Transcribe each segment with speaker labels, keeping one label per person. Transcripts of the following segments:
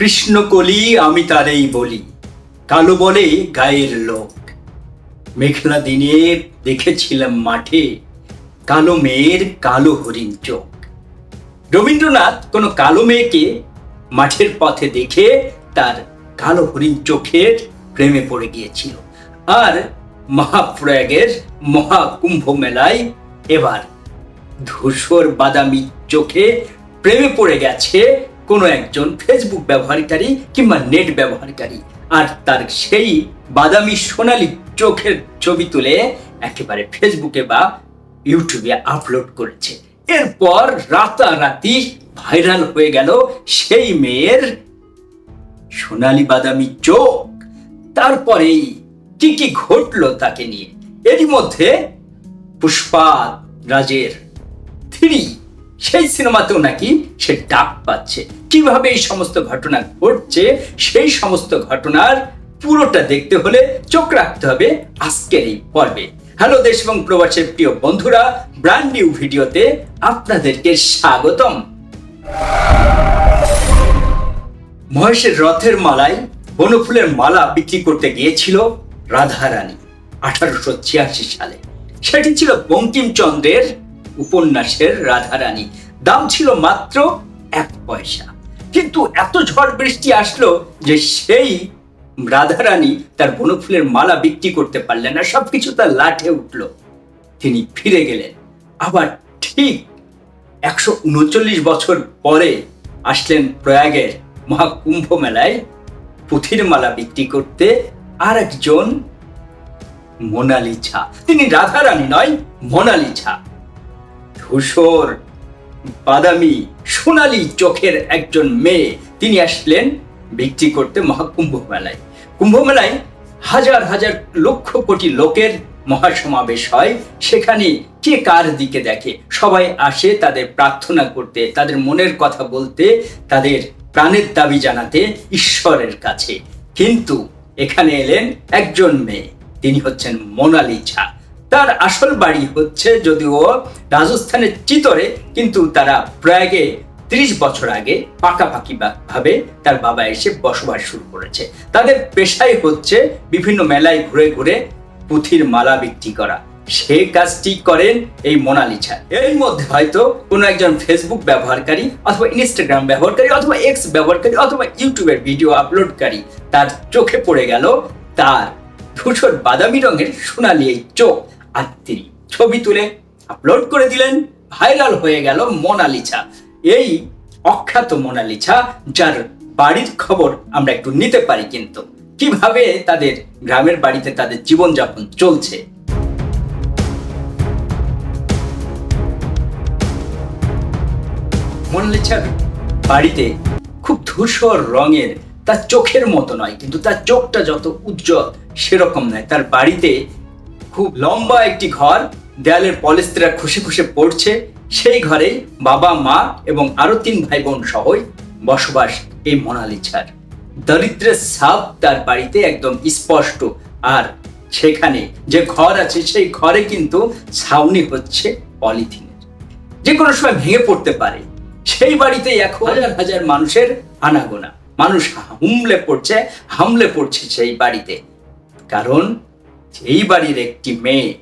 Speaker 1: কৃষ্ণকলি আমি তারেই বলি। কালো বলে গায়ের লোক। মেঘলা দিনে দেখেছিলাম মাঠে কালো মেয়ের কালো হরিণ চোখ। রবীন্দ্রনাথ কোনো কালো মেয়েকে মাঠের পথে দেখে তার কালো হরিণ চোখের প্রেমে পড়ে গিয়েছিল। আর মহাপ্রয়াগের মহাকুম্ভ মেলায় এবার ধূসর বাদামি চোখে প্রেমে পড়ে গেছে কোনো একজন ফেসবুক ব্যবহারকারী কিংবা নেট ব্যবহারকারী। আর তার সেই বাদামি সোনালি চোখের ছবি তুলে একেবারে ফেসবুকে বা ইউটিউবে আপলোড করেছে। এরপর রাতারাতি ভাইরাল হয়ে গেল সেই মেয়ের সোনালি বাদামি চোখ। তারপরেই কি কি ঘটলো তাকে নিয়ে? এরই মধ্যে পুষ্পা রাজের থ্রি সেই সিনেমাতেও নাকি সে ডাক পাচ্ছে। কীভাবে এই সমস্ত ঘটনা ঘটছে, সেই সমস্ত ঘটনার পুরোটা দেখতে হলে চোখ রাখতে হবে আজকের এই পর্বে। হ্যালো দেশ এবং প্রবাসের প্রিয় বন্ধুরা ব্র্যান্ড নিউ ভিডিওতে আপনাদেরকে স্বাগতম। মহেশের রথের মালায় বনফুলের মালা বিক্রি করতে গিয়েছিল রাধারানী, আঠারোশো ছিয়াশি সালে। সেটি ছিল বঙ্কিমচন্দ্রের উপন্যাসের রাধারানী। দাম ছিল মাত্র এক পয়সা। কিন্তু এত ঝড় বৃষ্টি আসলো যে সেই রাধারানী তার বনফুলের মালা বিক্রি করতে পারলেন না, সবকিছু তার লাঠে উঠল। তিনি ফিরে গেলেন। আবার ঠিক একশো উনচল্লিশ বছর পরে আসলেন প্রয়াগের মহাকুম্ভ মেলায় পুঁথির মালা বিক্রি করতে আর একজন মোনালিছা তিনি রাধারানী নয় মোনালি মোনালিছা ধূসর বাদামি, সোনালি চোখের একজন মেয়ে। তিনি আসলেন বিক্রি করতে মহাকুম্ভ মেলায় কুম্ভ মেলায় হাজার হাজার লক্ষ কোটি লোকের মহাসমাবেশ হয়। সেখানে কে কার দিকে দেখে? সবাই আসে তাদের প্রার্থনা করতে, তাদের মনের কথা বলতে, তাদের প্রাণের দাবি জানাতে ঈশ্বরের কাছে। কিন্তু এখানে এলেন একজন মেয়ে, তিনি হচ্ছেন মোনালিসা। তার আসল বাড়ি হচ্ছে যদিও রাজস্থানের চিতরে, কিন্তু তারা প্রয়াগে ত্রিশ বছর আগে পাকাপাকি ভাবে তার বাবা এসে বসবাস শুরু করেছে। তাদের পেশাই হচ্ছে বিভিন্ন মেলায় ঘুরে ঘুরে পুঁথির মালা বিক্রি করা। সে কাজটি করেন এই মোনালিসা এর মধ্যে হয়তো কোনো একজন ফেসবুক ব্যবহারকারী অথবা ইনস্টাগ্রাম ব্যবহারকারী অথবা এক্স ব্যবহারকারী অথবা ইউটিউবের ভিডিও আপলোডকারী তার চোখে পড়ে গেল তার ধূসর বাদামি রঙের সোনালি এই চোখ। তিনি ছবি তুলে আপলোড করে দিলেন ভাইরাল হয়ে গেল মোনালিসা। এই অখ্যাত মোনালিসা, যার বাড়ির খবর আমরা একটু নিতে পারি কিন্তু। কীভাবে তাদের গ্রামের বাড়িতে তাদের জীবনযাপন চলছে? মোনালিসার বাড়িতে খুব ধূসর রঙের, তার চোখের মতো নয়, কিন্তু তার চোখটা যত উজ্জ্বল সেরকম নয়। তার বাড়িতে খুব লম্বা একটি ঘর, দেয়ালের পলেস্ত্রা খুশি খুশি পড়ছে। সেই ঘরেই বাবা, মা এবং আরও তিন ভাই বোন সহই বসবাস এই মোনালিসার দরিদ্রের সাপ তার বাড়িতে একদম স্পষ্ট। আর সেখানে যে ঘর আছে, সেই ঘরে কিন্তু ছাউনি হচ্ছে পলিথিনের। যে কোনো সময় ভেঙে পড়তে পারে। সেই বাড়িতে এক হাজার হাজার মানুষের আনাগোনা। মানুষ হুমলে পড়ছে, হামলে পড়ছে সেই বাড়িতে। কারণ এই বাড়ির একটি মেয়ে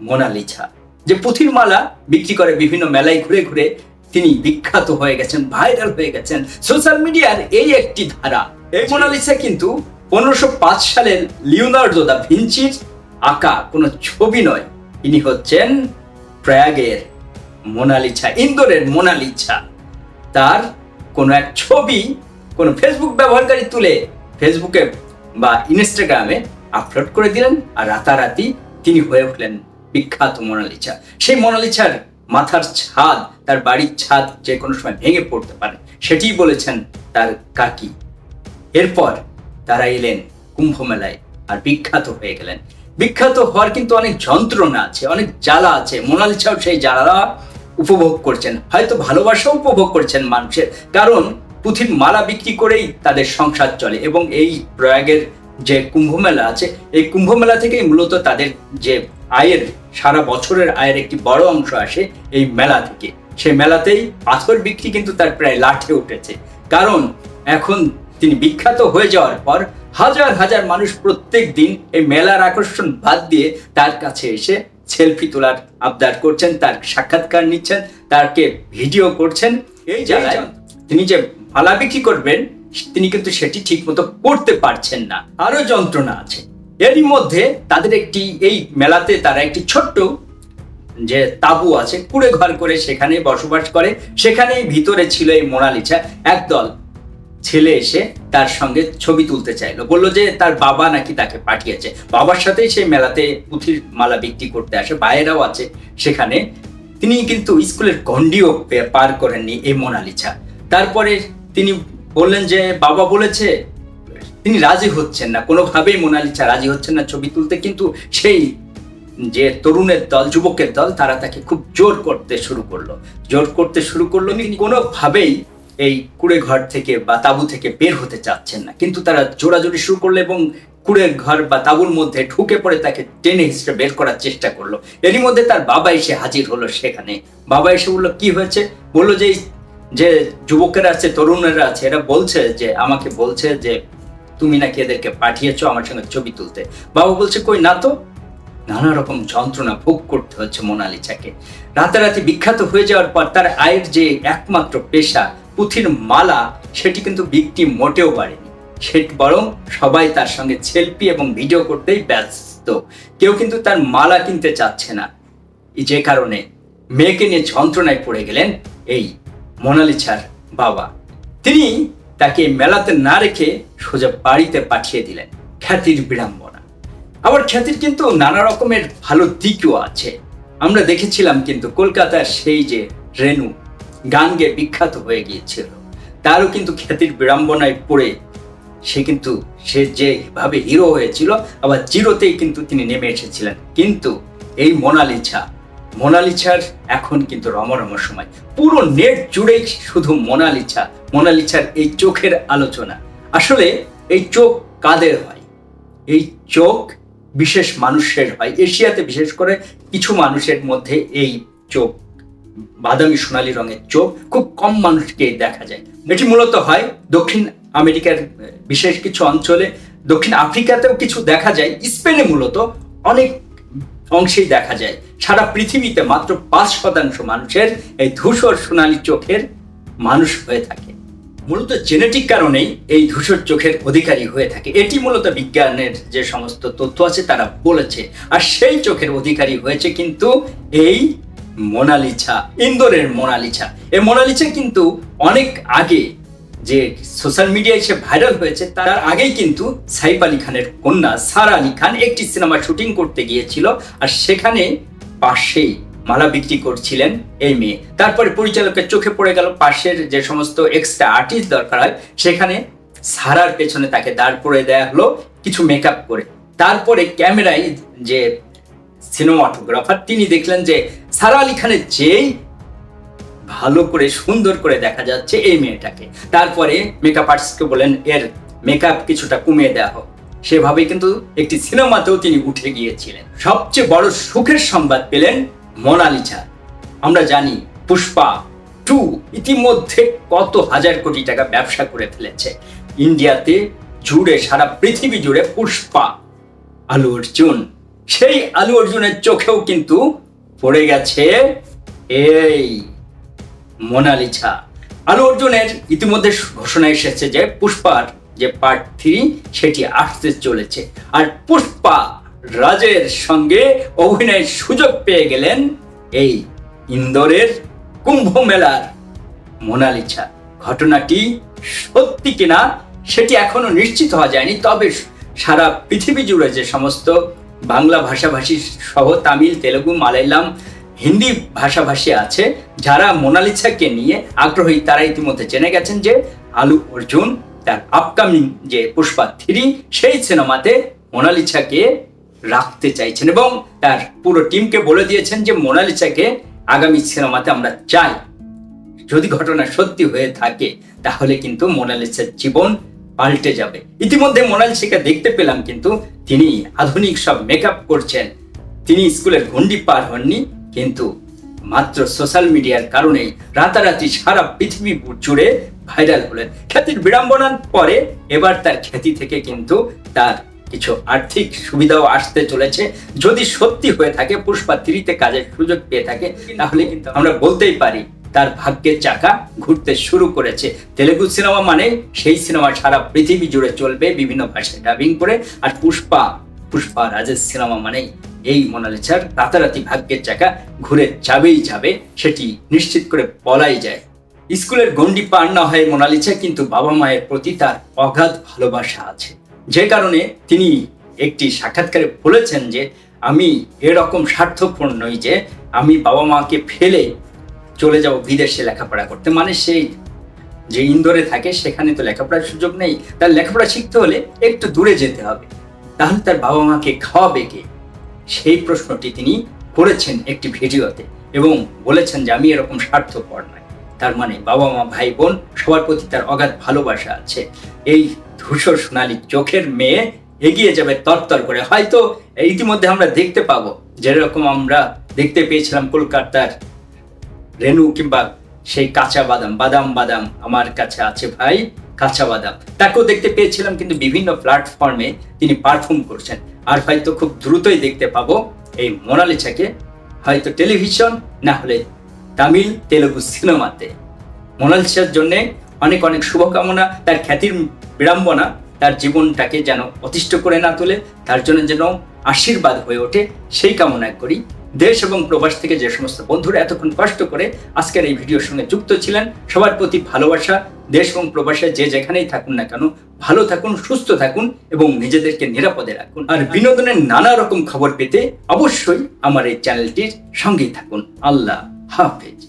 Speaker 1: মোনালিছা যে পুঁথির মালা বিক্রি করে বিভিন্ন মেলায় ঘুরে ঘুরে তিনি বিখ্যাত হয়ে গেছেন ভাইরাল হয়ে গেছেন। সোশ্যাল মিডিয়ার এই একটি ধারা এই মোনালিসা কিন্তু পনেরোশো পাঁচ সালের লিওনার্দো দা ভিঞ্চির আঁকা কোনো ছবি নয়। ইনি হচ্ছেন প্রয়াগের মোনালিসা ইন্দোরের মোনালিছা তার কোনো এক ছবি কোনো ফেসবুক ব্যবহারকারী তুলে ফেসবুকে বা ইনস্টাগ্রামে আপলোড করে দিলেন আর রাতারাতি তিনি হয়ে উঠলেন বিখ্যাত মোনালিসা। সেই মোনালিসার মাথার ছাদ, তার বাড়ির ছাদ যে কোনো সময় ভেঙে পড়তে পারে, সেটিই বলেছেন তার কাকি। এরপর তারা এলেন কুম্ভ মেলায় আর বিখ্যাত হয়ে গেলেন। বিখ্যাত হওয়ার কিন্তু অনেক যন্ত্রণা আছে, অনেক জ্বালা আছে। মোনালিসাও সেই জ্বালা উপভোগ করছেন। হয়তো ভালোবাসা উপভোগ করছেন মানুষের, কারণ পুঁথির মালা বিক্রি করেই তাদের সংসার চলে এবং এই প্রয়াগের যে কুম্ভ মেলা আছে এই কুম্ভ মেলা থেকেই মূলত তাদের যে আয়ের সারা বছরের আয়ের একটি বড় অংশ আসে এই মেলা থেকে। সেই মেলাতেই পাথর বিক্রি কিন্তু তার প্রায় লাঠে উঠেছে। কারণ এখন তিনি বিখ্যাত হয়ে যাওয়ার পর হাজার হাজার মানুষ প্রত্যেক দিন এই মেলার আকর্ষণ বাদ দিয়ে তার কাছে এসে সেলফি তোলার আবদার করছেন তার সাক্ষাৎকার নিচ্ছেন তাকে ভিডিও করছেন। এই জায়গায় তিনি যে মালা বিক্রি করবেন তিনি কিন্তু সেটি ঠিক মতো করতে পারছেন না। আরও যন্ত্রণা আছে। এরই মধ্যে তাদের একটি, এই মেলাতে তারা একটি ছোট্ট যে তাবু আছে, কুড়ে ঘর করে সেখানে বসবাস করে। সেখানেই ভিতরে ছিল এই মোনালিসা। একদল ছেলে এসে তার সঙ্গে ছবি তুলতে চাইলো। বলল যে তার বাবা নাকি তাকে পাঠিয়েছে। বাবার সাথেই সেই মেলাতে পুঁথির মালা বিক্রি করতে আসে। ভাইয়েরাও আছে সেখানে। তিনি কিন্তু স্কুলের গন্ডিও পার করেননি এই মোনালিসা। তারপরে তিনি বললেন যে বাবা বলেছে তিনি রাজি হচ্ছেন না। কোনোভাবেই মোনালিসা রাজি হচ্ছেন না ছবি তুলতে কিন্তু সেই যে তরুণের দল যুবকের দল তারা তাকে খুব জোর করতে শুরু করল। জোর করতে শুরু করল তিনি কোনোভাবেই এই কুড়ে ঘর থেকে বা তাবু থেকে বের হতে চাচ্ছেন না। কিন্তু তারা জোরাজোরি শুরু করল এবং কুড়ের ঘর বা তাবুর মধ্যে ঢুকে পড়ে তাকে টেনে হিসেবে বের করার চেষ্টা করল। এরই মধ্যে তার বাবা এসে হাজির হলো সেখানে। বাবা এসে বলল কি হয়েছে? বলল যে যে যুবকেরা আছে, তরুণেরা আছে, এরা বলছে যে, আমাকে বলছে যে, তুমি নাকি এদেরকে পাঠিয়েছ আমার সঙ্গে ছবি তুলতে। বাবা বলছে, কই, না তো। নানা রকম যন্ত্রণা ভোগ করতে হচ্ছে মোনালিসাকে। রাতারাতি বিখ্যাত হয়ে যাওয়ার পর তার আয়ের যে একমাত্র পেশা, পুঁথির মালা, সেটি কিন্তু বিক্রি মোটেও বাড়েনি। সে বরং সবাই তার সঙ্গে সেলফি এবং ভিডিও করতেই ব্যস্ত। কেউ কিন্তু তার মালা কিনতে চাচ্ছে না। যে কারণে মেয়েকে নিয়ে যন্ত্রণায় পড়ে গেলেন এই মোনালিসার বাবা। তিনি তাকে মেলাতে না রেখে সোজা বাড়িতে পাঠিয়ে দিলেন, খ্যাতির বিড়ম্বনা। আবার খ্যাতির কিন্তু নানা রকমের ভালো দিকও আছে। আমরা দেখেছিলাম কিন্তু কলকাতার সেই যে রেনু গান গেয়ে বিখ্যাত হয়ে গিয়েছিল। তারও কিন্তু খ্যাতির বিড়ম্বনায় পড়ে। সে কিন্তু, সে যেভাবে হিরো হয়েছিল, আবার জিরোতেই কিন্তু তিনি নেমে এসেছিলেন। কিন্তু এই মোনালিসা মোনালিসার এখন কিন্তু রমরম সময়। পুরো নেট জুড়েই শুধু মোনালিসা মোনালিসার এই চোখের আলোচনা। আসলে এই চোখ কাদের হয়? এই চোখ বিশেষ মানুষের হয়। এশিয়াতে বিশেষ করে কিছু মানুষের মধ্যে এই চোখ, বাদামি সোনালী রঙের চোখ খুব কম মানুষকে দেখা যায়। এটি মূলত হয় দক্ষিণ আমেরিকার বিশেষ কিছু অঞ্চলে। দক্ষিণ আফ্রিকাতেও কিছু দেখা যায়। স্পেনে মূলত অনেক অংশেই দেখা যায়। সারা পৃথিবীতে মাত্র পাঁচ শতাংশ মানুষের এই ধূসর সোনালী চোখের মানুষ হয়ে থাকে। মূলত জেনেটিক কারণেই এই ধূসর চোখের অধিকারী হয়ে থাকে। এটি মূলত বিজ্ঞানের যে সমস্ত তথ্য আছে তারা বলেছে। আর সেই চোখের অধিকারী হয়েছে কিন্তু এই মোনালিছা ইন্দোরের মোনালিছা এই মোনালিসা কিন্তু অনেক আগে যে সোশ্যাল মিডিয়ায় সে ভাইরাল হয়েছে, তার আগেই কিন্তু সাইফ আলী খানের কন্যা সারা আলী খান একটি সিনেমা শুটিং করতে গিয়েছিল। আর সেখানে পাশেই মালা বিক্রি করছিলেন এই মেয়ে। তারপরে পরিচালকের চোখে পড়ে গেল পাশের যে সমস্ত এক্সট্রা আর্টিস্ট দরকার হয়, সেখানে সারার পেছনে তাকে দাঁড় করে দেয়া হলো কিছু মেকআপ করে। তারপরে ক্যামেরায় যে সিনেমাটোগ্রাফার তিনি দেখলেন যে সারা আলী খানের যেই ভালো করে সুন্দর করে দেখা যাচ্ছে এই মেয়েটাকে। তারপরে মেকআপ আর্টিস্টকে বলেন এর মেকআপ কিছুটা কমিয়ে দেওয়া হোক। সেভাবে কিন্তু একটি সিনেমাতেও তিনি উঠে গিয়েছিলেন। সবচেয়ে বড় সুখের সংবাদ পেলেন মোনালিসা। আমরা জানি পুষ্পা টু ইতিমধ্যে কত হাজার কোটি টাকা ব্যবসা করে ফেলেছে। ইন্ডিয়াতে জুড়ে সারা পৃথিবী জুড়ে পুষ্পা, আলু অর্জুন। সেই আলু অর্জুনের চোখেও কিন্তু পড়ে গেছে এই মোনালিসা। আলু অর্জুনের ইতিমধ্যে ঘোষণা এসেছে যে পুষ্পার যে পার্ট থ্রি সেটি আসতে চলেছে। আর পুষ্পা রাজের সঙ্গে অভিনয়ের সুযোগ পেয়ে গেলেন এই ইন্দোরের কুম্ভ মেলার মোনালিসা। ঘটনাটি সত্যি কিনা সেটি এখনও নিশ্চিত হওয়া যায়নি, তবে সারা পৃথিবী জুড়ে যে সমস্ত বাংলা ভাষাভাষী সহ তামিল, তেলেগু, মালায়ালাম, হিন্দি ভাষাভাষী আছে, যারা মোনালিসাকে নিয়ে আগ্রহী, তারা ইতিমধ্যে জেনে গেছেন যে আলু অর্জুন তার আপকামিং যে পুষ্পা থ্রি, সেই সিনেমাতে মোনালিসাকে রাখতে চাইছেন এবং তার পুরো টিমকে বলে দিয়েছেন যে মোনালিসাকে আগামী সিনেমাতে আমরা চাই। যদি ঘটনা সত্যি হয়ে থাকে, তাহলে কিন্তু মোনালিসার জীবন পাল্টে যাবে। ইতিমধ্যে মোনালিসাকে দেখতে পেলাম কিন্তু তিনি আধুনিক সব মেকআপ করছেন। তিনি স্কুলের গন্ডি পার হননি, কিন্তু মাত্র সোশ্যাল মিডিয়ার কারণে রাতারাতি সারা পৃথিবী জুড়ে ভাইরাল হলেন। খ্যাতির বিড়ম্বনার পরে এবার তার খ্যাতি থেকে কিন্তু তার কিছু আর্থিক সুবিধাও আসতে চলেছে। যদি সত্যি হয়ে থাকে পুষ্পা থ্রিতে কাজের সুযোগ পেয়ে থাকে, তাহলে কিন্তু আমরা বলতেই পারি, তার ভাগ্যের চাকা ঘুরতে শুরু করেছে। তেলেগু সিনেমা মানে সেই সিনেমা সারা পৃথিবী জুড়ে চলবে, বিভিন্ন ভাষায় ডাবিং করে। আর পুষ্পা পুষ্পা রাজের সিনেমা মানেই এই মোনালিসার রাতারাতি ভাগ্যের চাকা ঘুরে যাবেই যাবে, সেটি নিশ্চিত করে বলাই যায়। স্কুলের গণ্ডি পার না হয়ে মোনালিসা কিন্তু বাবা মায়ের প্রতি তার অগাধ ভালোবাসা আছে। যে কারণে তিনি একটি সাক্ষাৎকারে বলেছেন যে, আমি এরকম স্বার্থপর নই যে, আমি বাবা মাকে ফেলে চলে যাব বিদেশে লেখাপড়া করতে। মানে সেই যে ইন্দোরে থাকে, সেখানে তো লেখাপড়ার সুযোগ নেই। তার লেখাপড়া শিখতে হলে একটু দূরে যেতে হবে। তাহলে তার বাবা মাকে খাওয়াবে কে? সেই প্রশ্নটি তিনি করেছেন একটি ভিডিওতে এবং বলেছেন যে, আমি এরকম স্বার্থপর নয় তার মানে বাবা মা, ভাই বোন, সবার প্রতি তার অগাধ ভালোবাসা আছে। এই ধূসর সোনালী চোখের মেয়ে এগিয়ে যাবে তরতর করে। হয়তো ইতিমধ্যে আমরা দেখতে পাবো, যেরকম আমরা দেখতে পেয়েছিলাম কলকাতার রেনু কিংবা সেই কাঁচা বাদাম বাদাম বাদাম আমার কাছে আছে ভাই, কাঁচা বাদাম। তাকেও দেখতে পেয়েছিলাম কিন্তু বিভিন্ন প্ল্যাটফর্মে তিনি পারফর্ম করছেন। আর হয়তো খুব দ্রুতই দেখতে পাবো এই মোনালিসাকে। হয়তো টেলিভিশন না হলে তামিল, তেলেগু সিনেমাতে। মোনাল মোনালিসার জন্য অনেক অনেক শুভকামনা, তার খ্যাতির বিড়ম্বনা, তার জীবনটাকে যেন অতিষ্ঠ করে না তোলে, তার জন্য যেন আশীর্বাদ হয়ে ওঠে, সেই কামনা করি। দেশ এবং প্রবাস থেকে যে সমস্ত বন্ধুরা এতক্ষণ কষ্ট করে আজকের এই ভিডিওর সঙ্গে যুক্ত ছিলেন, সবার প্রতি ভালোবাসা, দেশ এবং প্রবাসে যে যেখানেই থাকুন না কেন, ভালো থাকুন, সুস্থ থাকুন এবং নিজেদেরকে নিরাপদে রাখুন। আর বিনোদনের নানা রকম খবর পেতে অবশ্যই আমার এই চ্যানেলটির সঙ্গেই থাকুন। আল্লাহ হাফেজ